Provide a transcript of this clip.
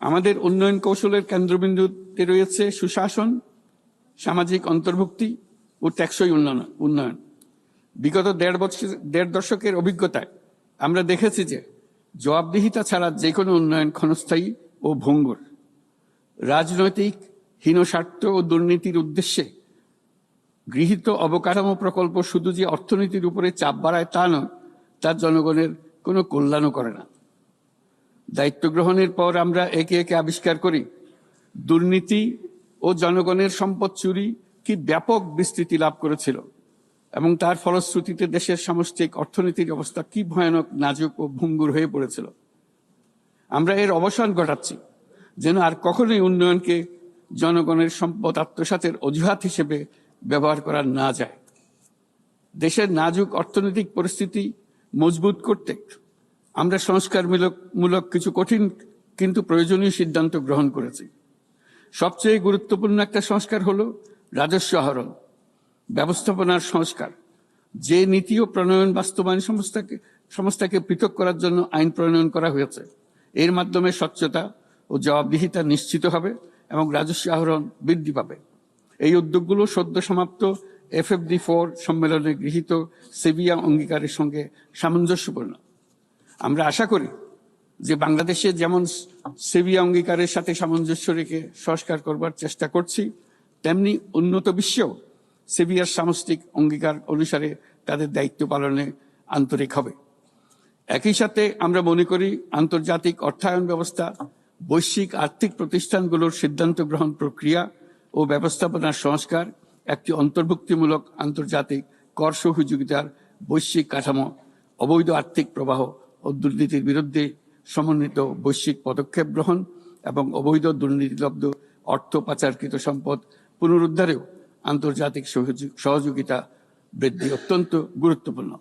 আমাদের উন্নয়ন কৌশলের কেন্দ্রবিন্দুতে রয়েছে সুশাসন, সামাজিক অন্তর্ভুক্তি ও টেকসই উন্নয়ন উন্নয়ন। বিগত দেড় বছর, দেড় দশকের অভিজ্ঞতায় আমরা দেখেছি যে জবাবদিহিতা ছাড়া যে কোনো উন্নয়ন ক্ষণস্থায়ী ও ভঙ্গুর। রাজনৈতিক হীনস্বার্থ ও দুর্নীতির উদ্দেশ্যে গৃহীত অবকাঠামো প্রকল্প শুধু যে অর্থনীতির উপরে চাপ বাড়ায় তা নয় তার জনগণের কোনো কল্যাণও করে না। দায়িত্ব গ্রহণের পর আমরা একে একে আবিষ্কার করি। দুর্নীতি ও জনগণের সম্পদ চুরি কি ব্যাপক বিস্তৃতি লাভ করেছিল এবং তার ফলশ্রুতিতে দেশের সামষ্টিক অর্থনীতির অবস্থা কি ভয়ানক, নাজুক ও ভঙ্গুর হয়ে পড়েছিল। আমরা এর অবসান ঘটাচ্ছি, যেন আর কখনোই উন্নয়নকে জনগণের সম্পদ আত্মসাতের অজুহাত হিসেবে ব্যবহার করা না যায়। দেশের নাজুক অর্থনৈতিক পরিস্থিতি মজবুত করতে আমরা সংস্কারমূলক, মূলক কিছু কঠিন কিন্তু প্রয়োজনীয় সিদ্ধান্ত গ্রহণ করেছি। সবচেয়ে গুরুত্বপূর্ণ একটা সংস্কার হলো রাজস্ব আহরণ, ব্যবস্থাপনার সংস্কার। যে নীতি ও প্রণয়ন বাস্তবায়ন সংস্থাকে সংস্থাকে পৃথক করার জন্য আইন প্রণয়ন করা হয়েছে, এর মাধ্যমে স্বচ্ছতা ও জবাবদিহিতা নিশ্চিত হবে এবং রাজস্ব আহরণ বৃদ্ধি পাবে। এই উদ্যোগগুলো সদ্য সমাপ্ত এফএফডি ফোর সম্মেলনে গৃহীত সেভিয়া অঙ্গীকারের সঙ্গে সামঞ্জস্যপূর্ণ। আমরা আশা করি যে বাংলাদেশে যেমন সেভিয়া অঙ্গীকারের সাথে সামঞ্জস্য রেখে সংস্কার করবার চেষ্টা করছি, তেমনি উন্নত বিশ্বেও সেভিয়ার সামষ্টিক অঙ্গীকার অনুসারে তাদের দায়িত্ব পালনে আন্তরিক হবে। একই সাথে আমরা মনে করি আন্তর্জাতিক অর্থায়ন ব্যবস্থা, বৈশ্বিক আর্থিক প্রতিষ্ঠানগুলোর সিদ্ধান্ত গ্রহণ প্রক্রিয়া ও ব্যবস্থাপনার সংস্কার একটি অন্তর্ভুক্তিমূলক আন্তর্জাতিক কর সহযোগিতার বৈশ্বিক কাঠামো, অবৈধ আর্থিক প্রবাহ ও দুর্নীতির বিরুদ্ধে সমন্বিত বৈশ্বিক পদক্ষেপ গ্রহণ এবং অবৈধ দুর্নীতিলব্ধ অর্থ পাচারকৃত সম্পদ পুনরুদ্ধারেও আন্তর্জাতিক সহযোগিতা বৃদ্ধি অত্যন্ত গুরুত্বপূর্ণ।